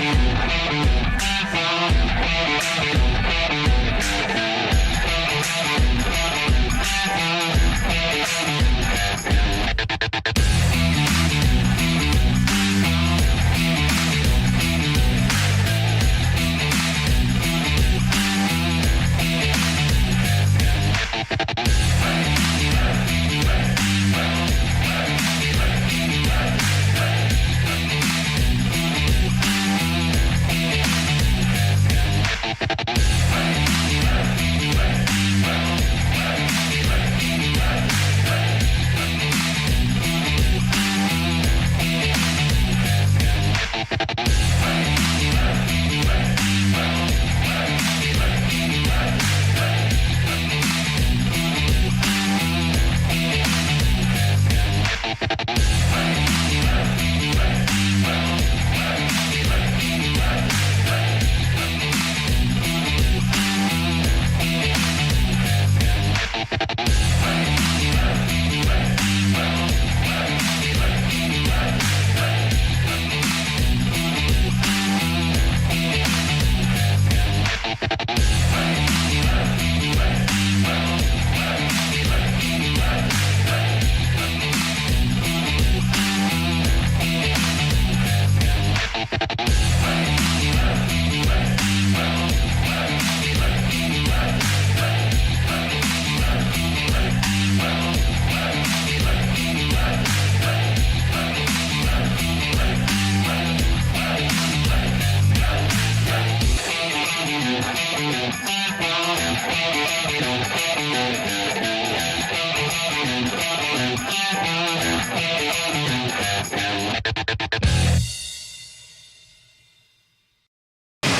we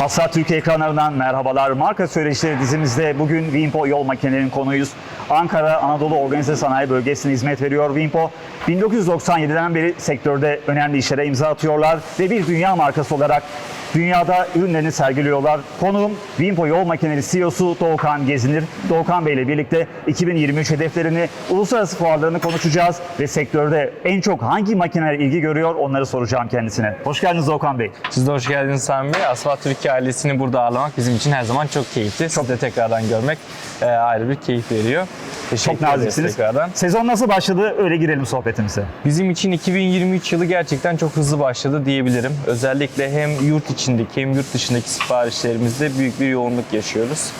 Asla Türkiye ekranlarından merhabalar. Marka Söyleşileri dizimizde bugün Wimpo yol makinelerinin konuyuz. Ankara Anadolu Organize Sanayi Bölgesi'ne hizmet veriyor Wimpo. 1997'den beri sektörde önemli işlere imza atıyorlar ve bir dünya markası olarak dünyada ürünlerini sergiliyorlar. Konuğum Wimpo Yol Makineleri CEO'su Doğukan Gezinir. Doğukan Bey ile birlikte 2023 hedeflerini, uluslararası fuarlarını konuşacağız ve sektörde en çok hangi makineler ilgi görüyor onları soracağım kendisine. Hoş geldiniz Doğukan Bey. Siz de hoş geldiniz Sami Bey. Asfalt Türkiye ailesini burada ağırlamak bizim için her zaman çok keyifli. Sizi de tekrardan görmek e, ayrı bir keyif veriyor. Teşekkür Çok naziksiniz. tekrardan. Sezon nasıl başladı? Öyle girelim sohbetimize. Bizim için 2023 yılı gerçekten çok hızlı başladı diyebilirim. Özellikle hem yurt içindeki hem yurt dışındaki siparişlerimizde büyük bir yoğunluk yaşıyoruz.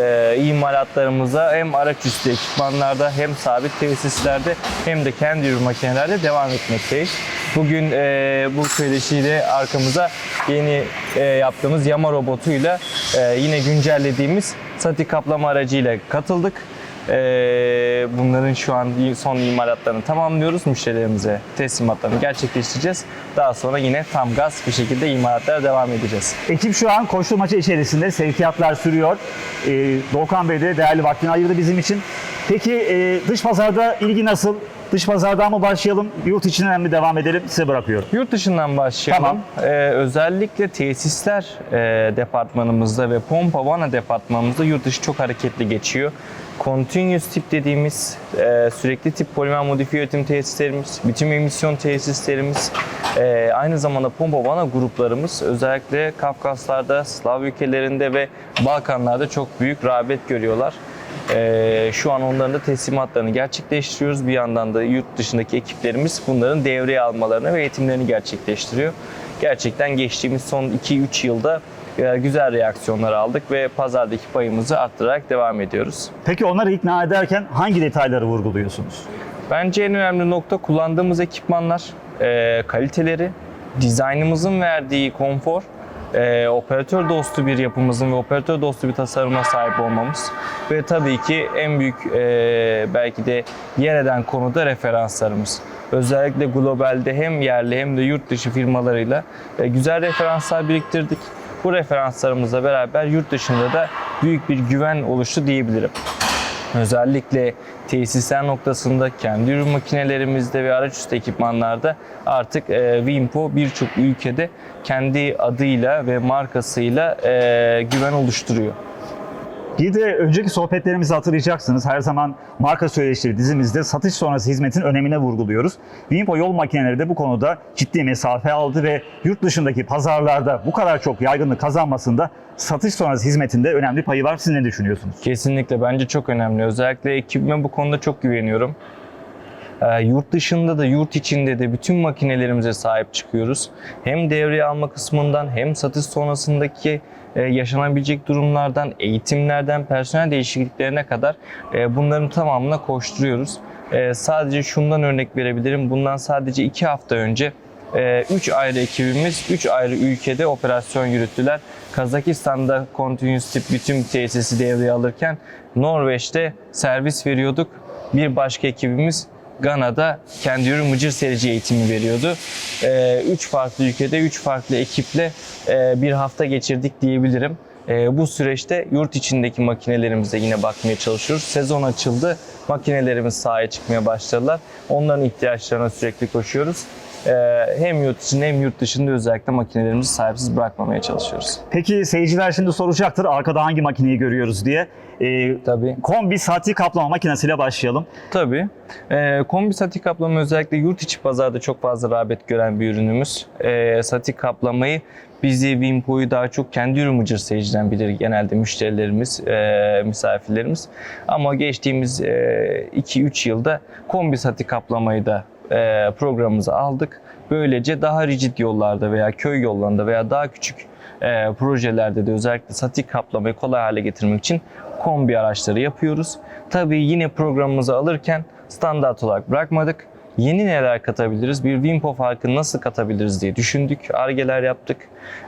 Ee, imalatlarımıza hem araç üstü ekipmanlarda hem sabit tesislerde hem de kendi ürün makinelerde devam etmekteyiz. Bugün e, bu söyleşiyle arkamıza yeni e, yaptığımız yama robotuyla e, yine güncellediğimiz sati kaplama aracıyla katıldık. Ee, bunların şu an son imalatlarını tamamlıyoruz. Müşterilerimize teslimatlarını gerçekleştireceğiz. Daha sonra yine tam gaz bir şekilde imalatlara devam edeceğiz. Ekip şu an koşturmaca içerisinde sevkiyatlar sürüyor. Ee, Doğukan Bey de değerli vaktini ayırdı bizim için. Peki e, dış pazarda ilgi nasıl? Dış pazardan mı başlayalım? Yurt içinden mi devam edelim? Size bırakıyorum. Yurt dışından başlayalım. Tamam. Ee, özellikle tesisler e, departmanımızda ve pompa vana departmanımızda yurt dışı çok hareketli geçiyor. Continuous tip dediğimiz e, sürekli tip polimer modifiye üretim tesislerimiz, bitim emisyon tesislerimiz, e, aynı zamanda pompa vana gruplarımız özellikle Kafkaslarda, Slav ülkelerinde ve Balkanlarda çok büyük rağbet görüyorlar. Ee, şu an onların da teslimatlarını gerçekleştiriyoruz. Bir yandan da yurt dışındaki ekiplerimiz bunların devreye almalarını ve eğitimlerini gerçekleştiriyor. Gerçekten geçtiğimiz son 2-3 yılda e, güzel reaksiyonlar aldık ve pazardaki payımızı arttırarak devam ediyoruz. Peki onları ikna ederken hangi detayları vurguluyorsunuz? Bence en önemli nokta kullandığımız ekipmanlar, e, kaliteleri, dizaynımızın verdiği konfor, e, operatör dostu bir yapımızın ve operatör dostu bir tasarıma sahip olmamız ve tabii ki en büyük e, belki de yer eden konuda referanslarımız. Özellikle globalde hem yerli hem de yurt dışı firmalarıyla e, güzel referanslar biriktirdik. Bu referanslarımızla beraber yurt dışında da büyük bir güven oluştu diyebilirim. Özellikle tesisler noktasında kendi ürün makinelerimizde ve araç üstü ekipmanlarda artık e, Wimpo birçok ülkede kendi adıyla ve markasıyla e, güven oluşturuyor. Bir de önceki sohbetlerimizi hatırlayacaksınız. Her zaman marka söyleşileri dizimizde satış sonrası hizmetin önemine vurguluyoruz. Wimpo yol makineleri de bu konuda ciddi mesafe aldı ve yurt dışındaki pazarlarda bu kadar çok yaygınlık kazanmasında satış sonrası hizmetinde önemli payı var. Siz ne düşünüyorsunuz? Kesinlikle bence çok önemli. Özellikle ekibime bu konuda çok güveniyorum. Ee, yurt dışında da yurt içinde de bütün makinelerimize sahip çıkıyoruz. Hem devreye alma kısmından hem satış sonrasındaki e, yaşanabilecek durumlardan, eğitimlerden, personel değişikliklerine kadar e, bunların tamamına koşturuyoruz. E, sadece şundan örnek verebilirim. Bundan sadece iki hafta önce 3 ayrı ekibimiz 3 ayrı ülkede operasyon yürüttüler. Kazakistan'da Continuous Tip bütün tesisi devreye alırken Norveç'te servis veriyorduk. Bir başka ekibimiz Gana'da kendi ürün mıcır serici eğitimi veriyordu. 3 farklı ülkede 3 farklı ekiple e, bir hafta geçirdik diyebilirim. E, bu süreçte yurt içindeki makinelerimize yine bakmaya çalışıyoruz. Sezon açıldı, makinelerimiz sahaya çıkmaya başladılar. Onların ihtiyaçlarına sürekli koşuyoruz. E, hem yurt içinde hem yurt dışında özellikle makinelerimizi sahipsiz bırakmamaya çalışıyoruz. Peki seyirciler şimdi soracaktır arkada hangi makineyi görüyoruz diye. Ee, Tabii. kombi saati kaplama makinesiyle başlayalım. Tabii. Ee, kombi satik kaplama özellikle yurt içi pazarda çok fazla rağbet gören bir ürünümüz. Ee, satik kaplamayı bizi Wimpo'yu daha çok kendi ürün mıcır seyirciden bilir genelde müşterilerimiz, e, misafirlerimiz. Ama geçtiğimiz 2-3 yılda kombi satik kaplamayı da e, programımıza aldık. Böylece daha rigid yollarda veya köy yollarında veya daha küçük e, projelerde de özellikle satik kaplamayı kolay hale getirmek için kombi araçları yapıyoruz. Tabii yine programımıza alırken standart olarak bırakmadık. Yeni neler katabiliriz, bir Wimpo farkı nasıl katabiliriz diye düşündük, argeler yaptık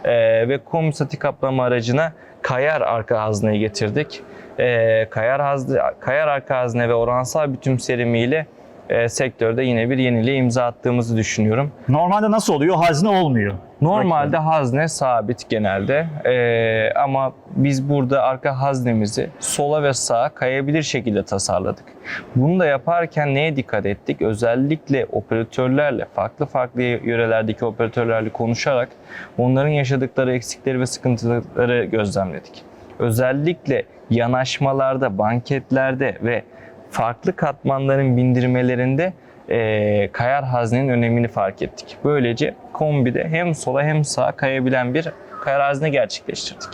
Ee, ve kombi satik kaplama aracına kayar arka hazneyi getirdik. Ee, kayar, hazne, kayar arka hazne ve oransal bütüm serimiyle e, sektörde yine bir yeniliğe imza attığımızı düşünüyorum. Normalde nasıl oluyor? Hazne olmuyor. Normalde hazne sabit genelde Ee, ama biz burada arka haznemizi sola ve sağa kayabilir şekilde tasarladık. Bunu da yaparken neye dikkat ettik? Özellikle operatörlerle, farklı farklı yörelerdeki operatörlerle konuşarak onların yaşadıkları eksikleri ve sıkıntıları gözlemledik. Özellikle yanaşmalarda, banketlerde ve farklı katmanların bindirmelerinde e, kayar haznenin önemini fark ettik. Böylece kombide hem sola hem sağa kayabilen bir kayar hazne gerçekleştirdik.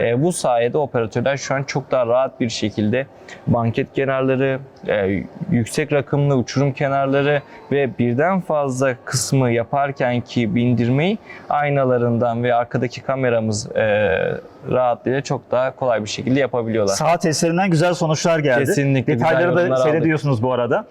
E, bu sayede operatörler şu an çok daha rahat bir şekilde banket kenarları, e, yüksek rakımlı uçurum kenarları ve birden fazla kısmı yaparken ki bindirmeyi aynalarından ve arkadaki kameramız e, rahatlığıyla çok daha kolay bir şekilde yapabiliyorlar. Saat testlerinden güzel sonuçlar geldi. Kesinlikle Detayları da seyrediyorsunuz bu arada.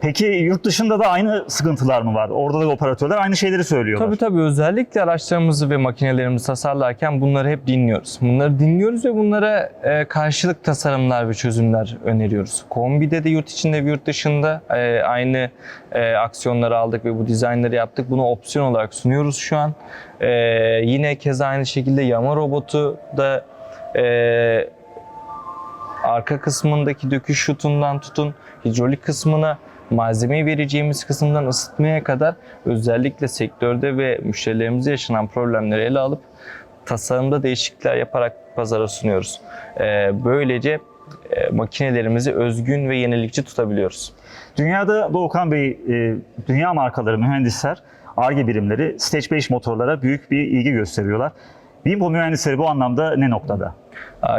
Peki yurt dışında da aynı sıkıntılar mı var? Orada da operatörler aynı şeyleri söylüyorlar. Tabii tabii özellikle araçlarımızı ve makinelerimizi tasarlarken bunları hep dinliyoruz. Bunları dinliyoruz ve bunlara e, karşılık tasarımlar ve çözümler öneriyoruz. Kombide de yurt içinde ve yurt dışında e, aynı e, aksiyonları aldık ve bu dizaynları yaptık. Bunu opsiyon olarak sunuyoruz şu an. Yine keza aynı şekilde yama robotu da arka kısmındaki döküş şutundan tutun hidrolik kısmına malzemeyi vereceğimiz kısımdan ısıtmaya kadar özellikle sektörde ve müşterilerimizde yaşanan problemleri ele alıp tasarımda değişiklikler yaparak pazara sunuyoruz. Ee, Böylece e, makinelerimizi özgün ve yenilikçi tutabiliyoruz. Dünyada Doğukan Bey, e, dünya markaları, mühendisler, ARGE birimleri Stage 5 motorlara büyük bir ilgi gösteriyorlar. Wimpo mühendisleri bu anlamda ne noktada?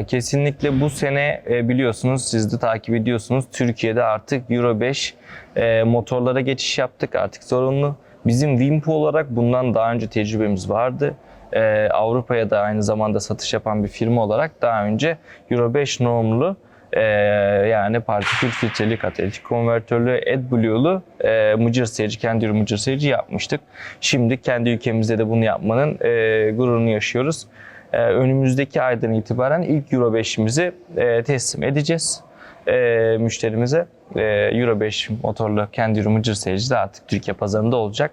Kesinlikle bu sene e, biliyorsunuz siz de takip ediyorsunuz Türkiye'de artık Euro 5 e, motorlara geçiş yaptık artık zorunlu. Bizim Wimpo olarak bundan daha önce tecrübemiz vardı. E, Avrupa'ya da aynı zamanda satış yapan bir firma olarak daha önce Euro 5 normlu e, yani partikül filtreli katalitik konvertörlü AdBlue'lu e, mıcır seyirci, kendi mıcır seyirci yapmıştık. Şimdi kendi ülkemizde de bunu yapmanın e, gururunu yaşıyoruz. Ee, önümüzdeki aydan itibaren ilk Euro 5'imizi e, teslim edeceğiz e, müşterimize. E, Euro 5 motorlu kendi mıcır seyirci de artık Türkiye pazarında olacak.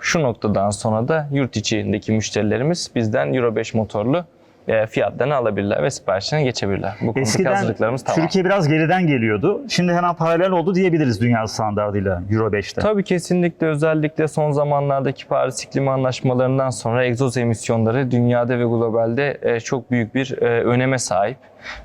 Şu noktadan sonra da yurt içindeki müşterilerimiz bizden Euro 5 motorlu e, fiyatlarını alabilirler ve siparişlerine geçebilirler. Bu konudaki Eskiden hazırlıklarımız tamam. Türkiye biraz geriden geliyordu. Şimdi hemen paralel oldu diyebiliriz dünya standartıyla Euro 5'te. Tabii kesinlikle özellikle son zamanlardaki Paris İklim Anlaşmalarından sonra egzoz emisyonları dünyada ve globalde e, çok büyük bir e, öneme sahip.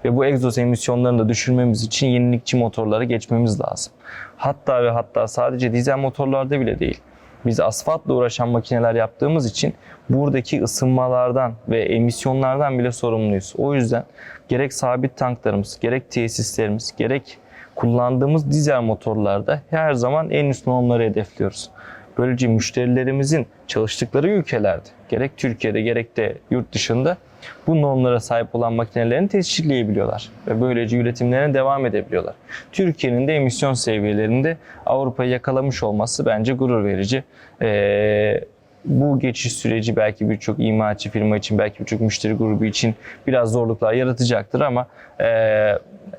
Ve bu egzoz emisyonlarını da düşürmemiz için yenilikçi motorlara geçmemiz lazım. Hatta ve hatta sadece dizel motorlarda bile değil. Biz asfaltla uğraşan makineler yaptığımız için buradaki ısınmalardan ve emisyonlardan bile sorumluyuz. O yüzden gerek sabit tanklarımız, gerek tesislerimiz, gerek kullandığımız dizel motorlarda her zaman en üst normları hedefliyoruz. Böylece müşterilerimizin çalıştıkları ülkelerde, gerek Türkiye'de gerek de yurt dışında bu normlara sahip olan makinelerini tescilleyebiliyorlar ve böylece üretimlerine devam edebiliyorlar. Türkiye'nin de emisyon seviyelerinde Avrupa'yı yakalamış olması bence gurur verici. Ee, bu geçiş süreci belki birçok imalatçı firma için, belki birçok müşteri grubu için biraz zorluklar yaratacaktır ama e,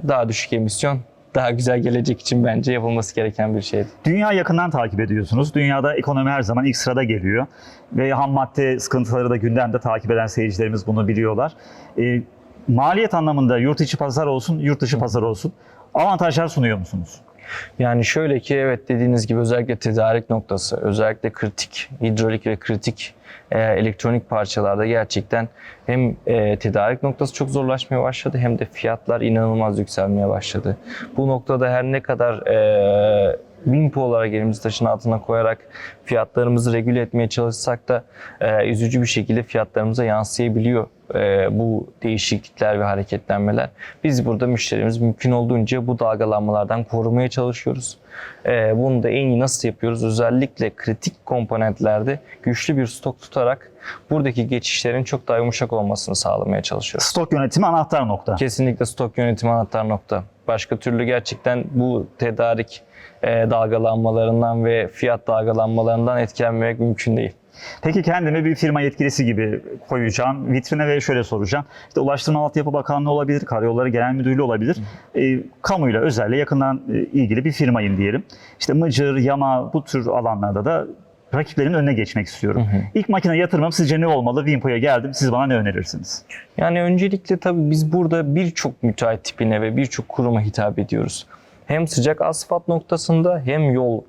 daha düşük emisyon daha güzel gelecek için bence yapılması gereken bir şeydi. Dünya yakından takip ediyorsunuz. Dünyada ekonomi her zaman ilk sırada geliyor. Ve ham madde sıkıntıları da gündemde takip eden seyircilerimiz bunu biliyorlar. Ee, maliyet anlamında yurt içi pazar olsun, yurt dışı pazar olsun avantajlar sunuyor musunuz? Yani şöyle ki evet dediğiniz gibi özellikle tedarik noktası, özellikle kritik, hidrolik ve kritik e, elektronik parçalarda gerçekten hem e, tedarik noktası çok zorlaşmaya başladı hem de fiyatlar inanılmaz yükselmeye başladı. Bu noktada her ne kadar e, Wimpo olarak elimizi taşın altına koyarak fiyatlarımızı regüle etmeye çalışsak da e, üzücü bir şekilde fiyatlarımıza yansıyabiliyor e, bu değişiklikler ve hareketlenmeler. Biz burada müşterimiz mümkün olduğunca bu dalgalanmalardan korumaya çalışıyoruz. E, bunu da en iyi nasıl yapıyoruz? Özellikle kritik komponentlerde güçlü bir stok tutarak buradaki geçişlerin çok daha yumuşak olmasını sağlamaya çalışıyoruz. Stok yönetimi anahtar nokta. Kesinlikle stok yönetimi anahtar nokta. Başka türlü gerçekten bu tedarik e, dalgalanmalarından ve fiyat dalgalanmalarından etkilenmemek mümkün değil. Peki kendimi bir firma yetkilisi gibi koyacağım. Vitrine ve şöyle soracağım. İşte Ulaştırma Altyapı Bakanlığı olabilir, Karayolları Genel Müdürlüğü olabilir. E, kamuyla, özelle yakından e, ilgili bir firmayım diyelim. İşte Mıcır, Yama bu tür alanlarda da rakiplerimin önüne geçmek istiyorum. İlk makine yatırmam sizce ne olmalı? Wimpo'ya geldim. Siz bana ne önerirsiniz? Yani öncelikle tabii biz burada birçok müteahhit tipine ve birçok kuruma hitap ediyoruz. Hem sıcak asfalt noktasında hem yol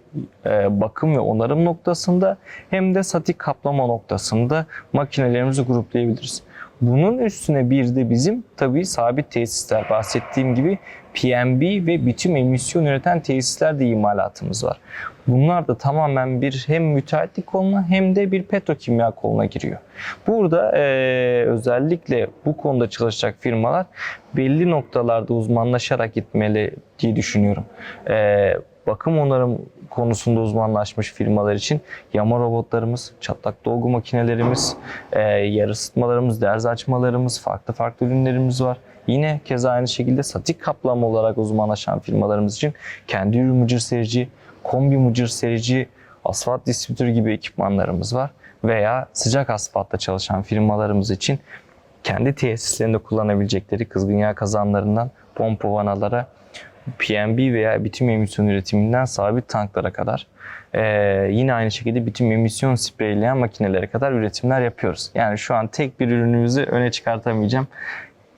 e, bakım ve onarım noktasında hem de statik kaplama noktasında makinelerimizi gruplayabiliriz. Bunun üstüne bir de bizim tabii sabit tesisler bahsettiğim gibi PMB ve bitim emisyon üreten tesisler de imalatımız var. Bunlar da tamamen bir hem müteahhitlik koluna hem de bir petrokimya koluna giriyor. Burada eee, özellikle bu konuda çalışacak firmalar belli noktalarda uzmanlaşarak gitmeli diye düşünüyorum. Eee, bakım onarım konusunda uzmanlaşmış firmalar için yama robotlarımız, çatlak dolgu makinelerimiz, eee yer ısıtmalarımız, derz açmalarımız, farklı farklı ürünlerimiz var. Yine keza aynı şekilde statik kaplama olarak uzmanlaşan firmalarımız için kendi ürün mıcır serici, kombi mıcır serici, asfalt distribütörü gibi ekipmanlarımız var. Veya sıcak asfaltta çalışan firmalarımız için kendi tesislerinde kullanabilecekleri kızgın yağ kazanlarından pompa vanalara, PMB veya bitim emisyon üretiminden sabit tanklara kadar ee, yine aynı şekilde bitim emisyon spreyleyen makinelere kadar üretimler yapıyoruz. Yani şu an tek bir ürünümüzü öne çıkartamayacağım.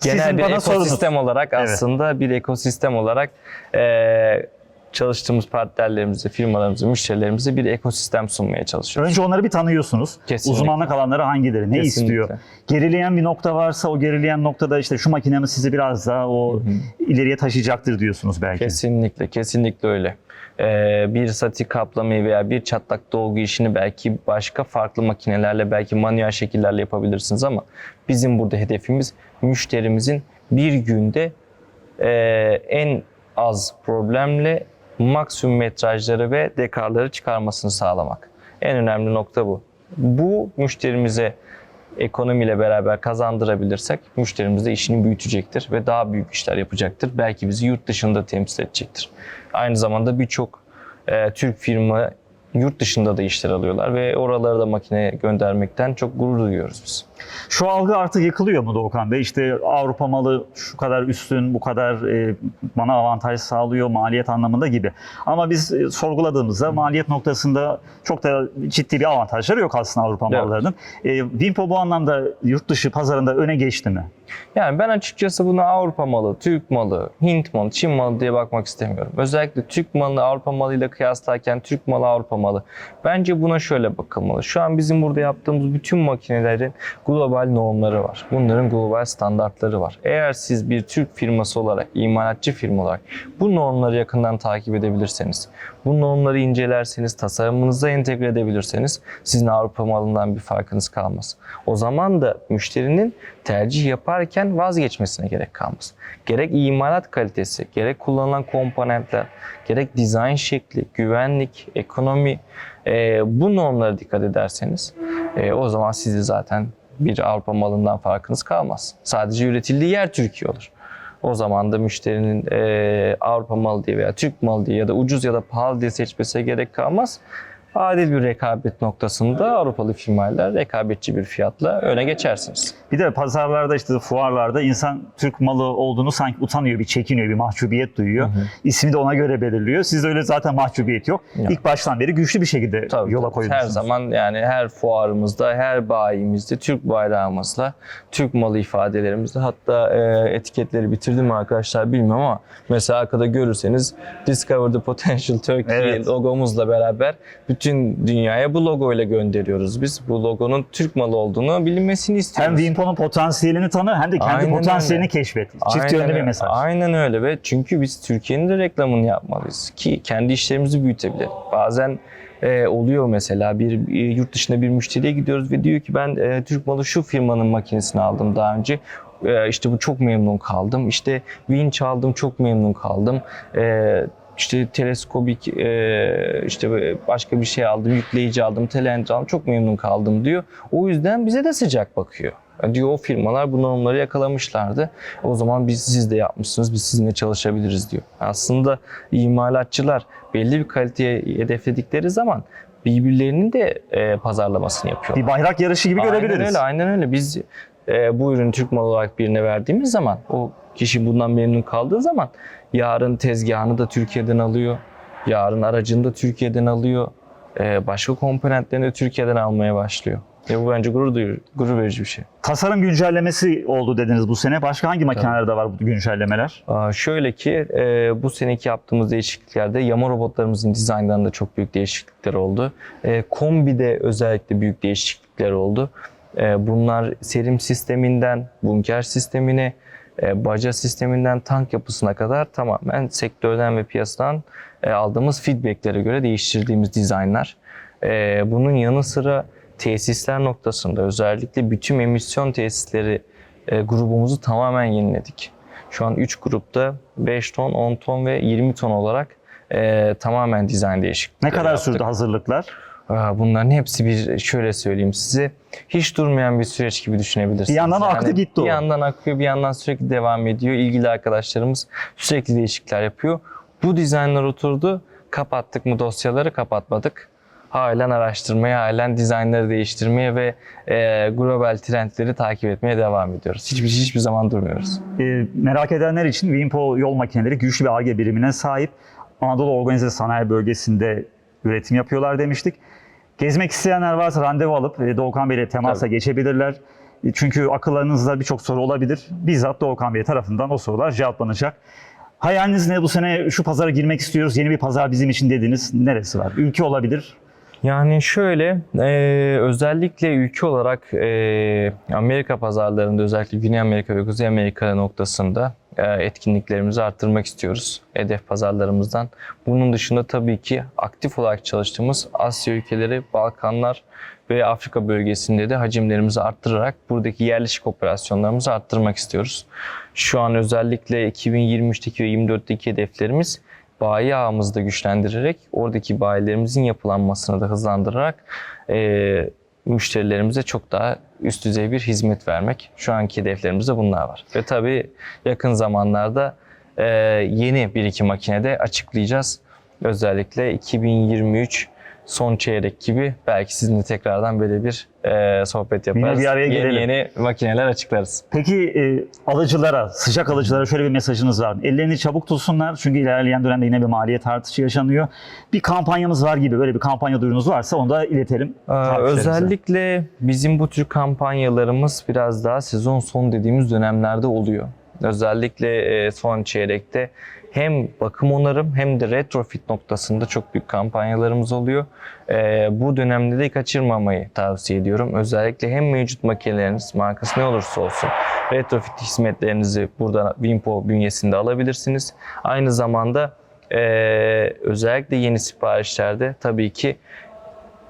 Genel Sizin bir bana sorunuz. ekosistem olarak Evet. aslında bir ekosistem olarak ee, çalıştığımız partnerlerimize, firmalarımıza, müşterilerimize bir ekosistem sunmaya çalışıyoruz. Önce onları bir tanıyorsunuz. Kesinlikle. Uzmanlık alanları hangileri, ne Kesinlikle. istiyor? Gerileyen bir nokta varsa o gerileyen noktada işte şu makinemiz sizi biraz daha o ileriye taşıyacaktır diyorsunuz belki. Kesinlikle, kesinlikle öyle. Ee, bir statik kaplamayı veya bir çatlak dolgu işini belki başka farklı makinelerle, belki manuel şekillerle yapabilirsiniz ama bizim burada hedefimiz müşterimizin bir günde e, en az problemle maksimum metrajları ve dekarları çıkarmasını sağlamak. En önemli nokta bu. Bu müşterimize ekonomiyle beraber kazandırabilirsek müşterimiz de işini büyütecektir ve daha büyük işler yapacaktır. Belki bizi yurt dışında temsil edecektir. Aynı zamanda birçok e, Türk firma yurt dışında da işler alıyorlar ve oralara da makine göndermekten çok gurur duyuyoruz biz. Şu algı artık yıkılıyor mu Doğukan Bey? İşte Avrupa malı şu kadar üstün, bu kadar e, bana avantaj sağlıyor maliyet anlamında gibi. Ama biz e, sorguladığımızda maliyet noktasında çok da ciddi bir avantajları yok aslında Avrupa Evet. mallarının. E, Wimpo bu anlamda yurt dışı pazarında öne geçti mi? Yani ben açıkçası buna Avrupa malı, Türk malı, Hint malı, Çin malı diye bakmak istemiyorum. Özellikle Türk malını Avrupa malıyla kıyaslarken Türk malı Avrupa malı. Bence buna şöyle bakılmalı. Şu an bizim burada yaptığımız bütün makinelerin global normları var. Bunların global standartları var. Eğer siz bir Türk firması olarak, imalatçı firma olarak bu normları yakından takip edebilirseniz, bu normları incelerseniz, tasarımınıza entegre edebilirseniz sizin Avrupa malından bir farkınız kalmaz. O zaman da müşterinin tercih yaparken vazgeçmesine gerek kalmaz. Gerek imalat kalitesi, gerek kullanılan komponentler, gerek dizayn şekli, güvenlik, ekonomi e, bu normlara dikkat ederseniz e, o zaman sizi zaten bir Avrupa malından farkınız kalmaz. Sadece üretildiği yer Türkiye olur. O zaman da müşterinin e, Avrupa malı diye veya Türk malı diye ya da ucuz ya da pahalı diye seçmesine gerek kalmaz. Adil bir rekabet noktasında Avrupalı firmayla rekabetçi bir fiyatla öne geçersiniz. Bir de pazarlarda işte fuarlarda insan Türk malı olduğunu sanki utanıyor, bir çekiniyor, bir mahcubiyet duyuyor. İsmi de ona göre belirliyor. Sizde öyle zaten mahcubiyet yok. Yok. İlk baştan beri güçlü bir şekilde Tabii, yola koyuyorsunuz. Her zaman yani her fuarımızda, her bayimizde Türk bayrağımızla, Türk malı ifadelerimizle hatta e, etiketleri bitirdim mi arkadaşlar bilmiyorum ama mesela arkada görürseniz Discover the Potential Turkey Evet. logomuzla beraber bütün dünyaya bu logo ile gönderiyoruz biz. Bu logonun Türk malı olduğunu bilinmesini Hem istiyoruz. Wimpo'nun potansiyelini tanı hem de kendi Aynen potansiyelini öyle. keşfet. Çift Aynen yönlü bir mesaj. Aynen öyle ve çünkü biz Türkiye'nin de reklamını yapmalıyız ki kendi işlerimizi büyütebilelim. Bazen e, oluyor mesela bir e, yurt dışında bir müşteriye gidiyoruz ve diyor ki ben e, Türk malı şu firmanın makinesini aldım daha önce. E, işte bu çok memnun kaldım. İşte vinç aldım çok memnun kaldım. E, işte teleskobik e, işte başka bir şey aldım, yükleyici aldım, telendri aldım çok memnun kaldım diyor. O yüzden bize de sıcak bakıyor. Diyor o firmalar bu normları yakalamışlardı. O zaman biz siz de yapmışsınız, biz sizinle çalışabiliriz diyor. Aslında imalatçılar belli bir kaliteye hedefledikleri zaman birbirlerinin de e, pazarlamasını yapıyorlar. Bir bayrak yarışı gibi Aynen görebiliriz. öyle, aynen öyle. Biz e, bu ürünü Türk malı olarak birine verdiğimiz zaman o kişi bundan memnun kaldığı zaman yarın tezgahını da Türkiye'den alıyor. Yarın aracını da Türkiye'den alıyor. E, başka komponentlerini de Türkiye'den almaya başlıyor. Ve bu bence gurur, duyur, gurur verici bir şey. Tasarım güncellemesi oldu dediniz bu sene. Başka hangi makinelerde var bu güncellemeler? Aa, Şöyle ki e, bu seneki yaptığımız değişikliklerde yama robotlarımızın dizaynlarında çok büyük değişiklikler oldu. E, kombide özellikle büyük değişiklikler oldu. E, bunlar serim sisteminden bunker sistemine, e, baca sisteminden tank yapısına kadar tamamen sektörden ve piyasadan e, aldığımız feedbacklere göre değiştirdiğimiz dizaynlar. E, bunun yanı sıra tesisler noktasında özellikle bütün emisyon tesisleri grubumuzu tamamen yeniledik. Şu an 3 grupta 5 ton, 10 ton ve 20 ton olarak e, tamamen dizayn değişiklikleri Ne kadar yaptık. sürdü hazırlıklar? Bunların hepsi bir şöyle söyleyeyim size hiç durmayan bir süreç gibi düşünebilirsiniz. Bir yandan aktı gitti o. Bir yandan akıyor bir yandan sürekli devam ediyor. İlgili arkadaşlarımız sürekli değişiklikler yapıyor. Bu dizaynlar oturdu. Kapattık mı dosyaları kapatmadık. Halen araştırmaya, halen dizaynları değiştirmeye ve e, global trendleri takip etmeye devam ediyoruz. Hiçbir hiçbir zaman durmuyoruz. Ee, merak edenler için Wimpo yol makineleri güçlü bir ARGE birimine sahip. Anadolu Organize Sanayi Bölgesi'nde üretim yapıyorlar demiştik. Gezmek isteyenler varsa randevu alıp e, Doğukan Bey ile temasa Tabii. geçebilirler. E, Çünkü akıllarınızda birçok soru olabilir. Bizzat Doğukan Bey tarafından o sorular cevaplanacak. Hayaliniz ne? Bu sene şu pazara girmek istiyoruz. Yeni bir pazar bizim için dediniz. Neresi var? Ülke olabilir. Yani şöyle, e, özellikle ülke olarak e, Amerika pazarlarında özellikle Güney Amerika ve Kuzey Amerika noktasında etkinliklerimizi arttırmak istiyoruz hedef pazarlarımızdan. Bunun dışında tabii ki aktif olarak çalıştığımız Asya ülkeleri, Balkanlar ve Afrika bölgesinde de hacimlerimizi arttırarak buradaki yerleşik operasyonlarımızı arttırmak istiyoruz. Şu an özellikle 2023'teki ve 2024'teki hedeflerimiz bayi ağımızı da güçlendirerek oradaki bayilerimizin yapılanmasını da hızlandırarak e, müşterilerimize çok daha üst düzey bir hizmet vermek. Şu anki hedeflerimizde bunlar var. Ve tabii yakın zamanlarda e, yeni bir iki makinede açıklayacağız. Özellikle 2023 son çeyrek gibi belki sizinle tekrardan böyle bir e, sohbet yaparız. bir araya yeni gelelim. yeni makineler açıklarız. Peki e, alıcılara, sıcak alıcılara şöyle bir mesajınız var mı? Ellerini çabuk tutsunlar çünkü ilerleyen dönemde yine bir maliyet artışı yaşanıyor. Bir kampanyamız var gibi böyle bir kampanya duyurunuz varsa onu da iletelim. Ee, özellikle bizim bu tür kampanyalarımız biraz daha sezon sonu dediğimiz dönemlerde oluyor. Özellikle e, son çeyrekte hem bakım onarım hem de retrofit noktasında çok büyük kampanyalarımız oluyor. Ee, bu dönemde de kaçırmamayı tavsiye ediyorum. Özellikle hem mevcut makineleriniz markası ne olursa olsun retrofit hizmetlerinizi burada Wimpo bünyesinde alabilirsiniz. Aynı zamanda e, özellikle yeni siparişlerde tabii ki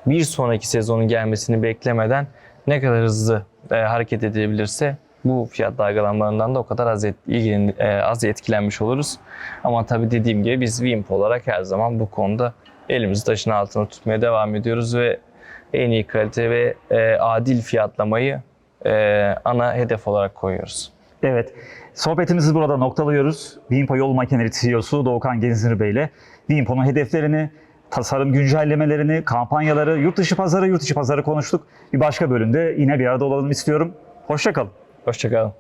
bir sonraki sezonun gelmesini beklemeden ne kadar hızlı e, hareket edebilirse bu fiyat dalgalanmalarından da o kadar az, et, e, az etkilenmiş oluruz. Ama tabii dediğim gibi biz Wimp olarak her zaman bu konuda elimizi taşın altına tutmaya devam ediyoruz ve en iyi kalite ve e, adil fiyatlamayı e, ana hedef olarak koyuyoruz. Evet. Sohbetimizi burada noktalıyoruz. Wimpo Yol Makineleri CEO'su Doğukan Genzir Bey ile Wimpo'nun hedeflerini, tasarım güncellemelerini, kampanyaları, yurt dışı pazarı, yurt dışı pazarı konuştuk. Bir başka bölümde yine bir arada olalım istiyorum. Hoşçakalın. Hoşçakalın.